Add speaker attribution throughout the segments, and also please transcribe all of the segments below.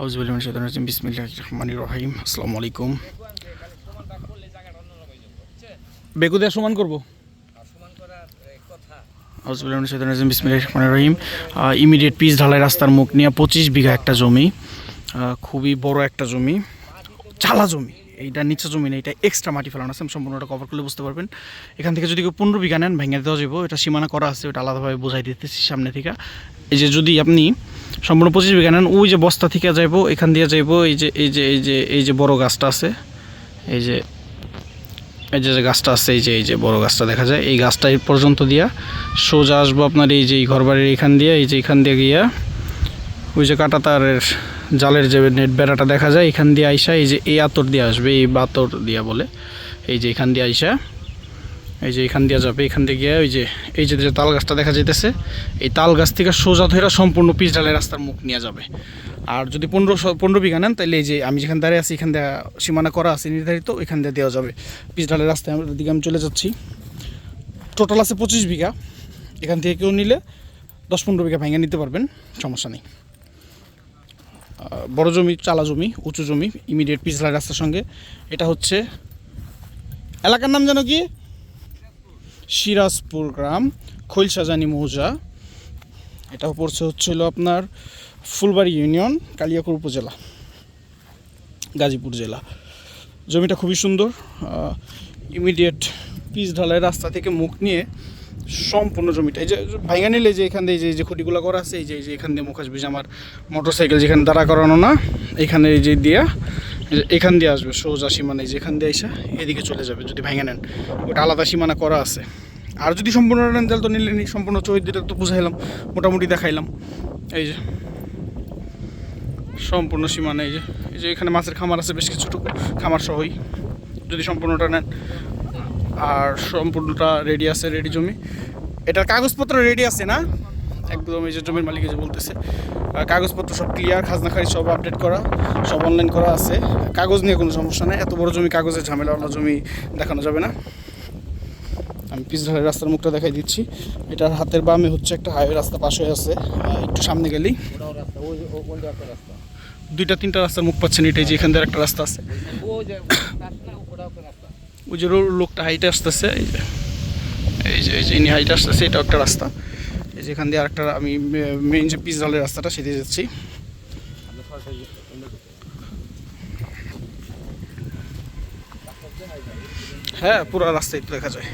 Speaker 1: রহিম আলাইকুম করব? রহিম immediate piece ঢালাই রাস্তার মুখ নিয়ে পঁচিশ বিঘা একটা জমি। খুবই বড় একটা জমি। চালা জমি। এইটা নিচে জমি না এটা এক্সট্রা মাটি ফেলানো আছে। সম্পূর্ণটা কভার করলে বুঝতে পারবেন। এখান থেকে যদি কেউ পনেরো বিঘা নেন, ভেঙে দেওয়া যাব এটা সীমানা করা আছে, ওটা আলাদাভাবে বোঝাই দিতেছি সামনে থেকে। এই যে যদি আপনি সম্পূর্ণ পঁচিশ বিঘা নেন। ওই যে বস্তা থেকে যাইবো, এখান দিয়ে যাইবো, এই যে এই যে এই যে এই যে বড় গাছটা আছে, এই যে এই যে গাছটা আছে, এই যে এই যে বড় গাছটা দেখা যায়। এই গাছটা এই পর্যন্ত দিয়া সোজা আসব আপনার এই যে এই ঘরবাড়ির এখান দিয়ে, এই যে এখান দিয়ে গিয়া ওই যে কাটা তারের জালের যে নেট বেড়াটা দেখা যায়, এখান দিয়ে আইসা এই যে এই আতর দিয়ে আসবে, এই বাতর দিয়া বলে, এই যে এখান দিয়ে আইসা এই যে এখান দিয়ে যাবে, এখান দিয়ে গিয়ে ওই যে, এই যে যে তাল গাছটা দেখা যাইতেছে, এই তাল গাছ থেকে সোজা ধরে সম্পূর্ণ পিচ ঢালের রাস্তার মুখ নিয়ে যাবে। আর যদি পনেরো পনেরো বিঘা নেন তাহলে এই যে আমি যেখান দাঁড়িয়ে আছি, এখান দিয়ে সীমানা করা আছে, নির্ধারিত এখান দিয়ে দেওয়া যাবে। পিচ ঢালের রাস্তায় আমার দিকে আমি চলে যাচ্ছি। টোটাল আছে পঁচিশ বিঘা। এখান থেকে কেউ নিলে দশ পনেরো বিঘা ভেঙে নিতে পারবেন, সমস্যা নেই। বড় জমি, চালা জমি, উঁচু জমি ইমিডিয়েট পিছলা রাস্তার সঙ্গে। এটা হচ্ছে, এলাকার নাম যেন কি? সিরাজপুর গ্রাম, খৈলসাজানি মৌজা। এটা পড়ছে হচ্ছিল আপনার ফুলবাড়ি ইউনিয়ন, কালিয়াকুর উপজেলা, গাজীপুর জেলা। জমিটা খুবই সুন্দর ইমিডিয়েট পিচ ঢালাই রাস্তা থেকে মুখ নিয়ে সম্পূর্ণ জমিটা। এই যে ভাইঙ্গা নিলে যে এখান দিয়ে যে- খুঁটিগুলো করা আছে, এই যে এই যে এখান দিয়ে মুখ আসবে যে আমার মোটর সাইকেল যেখানে দাঁড়া করানো না, এখানে এই যে দিয়া এখান দিয়ে আসবে, সোজা সীমানা এই যে এখান দিয়ে এসে এদিকে চলে যাবে যদি ভাঙে নেন। ওটা আলাদা সীমানা করা আছে। আর যদি সম্পূর্ণ নেন, তাহলে তো নিলেনি সম্পূর্ণ চৌহদ্দিটা তো বুঝাইলাম, মোটামুটি দেখাইলাম। এই যে, সম্পূর্ণ সীমানা, এই যে এই যে এখানে মাছের খামার আছে, বেশ কিছুটুকু খামার সহই। যদি সম্পূর্ণটা নেন, আর সম্পূর্ণটা রেডি আছে রেডি জমি। এটার কাগজপত্র রেডি আছে না? একদম এই যে জমির মালিক যে বলতেছে কাগজপত্র সব ক্লিয়ার খাজনা খারিজ সব আপডেট করা সব অনলাইন করা আছে কাগজ নিয়ে কোনো সমস্যা নেই এত বড় জমি কাগজের ঝামেলা অন্য জমি দেখানো যাবে না আমি পিছধারের রাস্তার মুখটা দেখাই দিচ্ছি এটার হাতের বামে হচ্ছে একটা হাইওয়ে রাস্তা পাশে আছে একটু সামনে গেলেই দুইটা তিনটা রাস্তার মুখ পাচ্ছেন এটাই যে এখান একটা রাস্তা আছে
Speaker 2: ওই যে
Speaker 1: লোকটা হাইটে আসতেছে এই যে এই যে এই যে ইনি হাইটে আসতেছে এটাও একটা রাস্তা এই যেখান দিয়ে আরেকটা আমি মেইন যে পিস জলের রাস্তাটা, সেদিকে যাচ্ছি। হ্যাঁ পুরো রাস্তায় দেখা যায়।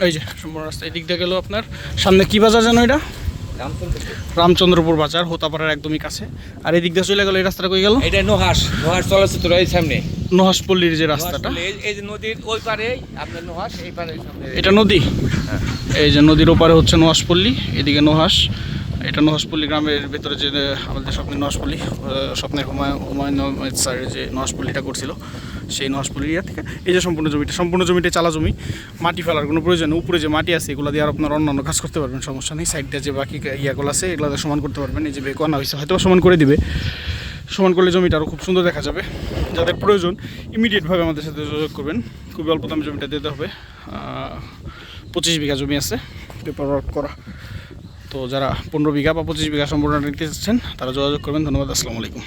Speaker 1: এই যে সম্পূর্ণ রাস্তা এদিক দিয়ে গেল আপনার। সামনে কি বাজার জানো এটা? রামচন্দ্রপুর বাজার হোতাপাড়ার একদমই কাছে। আর এদিক দিয়ে চলে গেল এই রাস্তাটা কই গেল?
Speaker 2: এটা নোহাস নোহাস চলচ্চিত্র এই সামনে।
Speaker 1: নোহাসপল্লীর যে রাস্তাটা।
Speaker 2: এই- যে নদীর ওই পারে আপনার নোহাস এই পারে
Speaker 1: এটা নদী? এই যে নদীর ওপারে হচ্ছে নোহাসপল্লী এদিকে নোহাস এটা নোহাসপল্লী গ্রামের ভেতরে যে আমাদের স্বপ্নের নোহাসপল্লী স্বপ্নের হুমায়ুন হুমায়ুন আহমেদ স্যারের যে নোহাসপল্লীটা করছিল, সেই নোহাসপল্লী ইয়া থেকে, এই যে সম্পূর্ণ জমিটা সম্পূর্ণ জমিটা চালা জমি, মাটি ফেলার কোনো প্রয়োজন নেই। উপরে যে মাটি আছে, এগুলো দিয়ে আর আপনার অন্যান্য কাজ করতে পারবেন, সমস্যা নেই। সাইডটা যে বাকি ইয়াগুলো আছে, এগুলো সমান করতে পারবেন, এই যে বেক আনা হয়েছে হয়তো সমান করে দিবে। সমান করলে জমিটা আরও খুব সুন্দর দেখা যাবে। যাদের প্রয়োজন ইমিডিয়েটভাবে আমাদের সাথে যোগাযোগ করবেন। খুবই অল্প দামে জমিটা দিতে হবে। পঁচিশ বিঘা জমি আছে পেপার ওয়ার্ক করা। তো যারা পনেরো বিঘা বা পঁচিশ বিঘা সম্পূর্ণ নিতে চাচ্ছেন, তারা যোগাযোগ করবেন। ধন্যবাদ, আসসালামু আলাইকুম।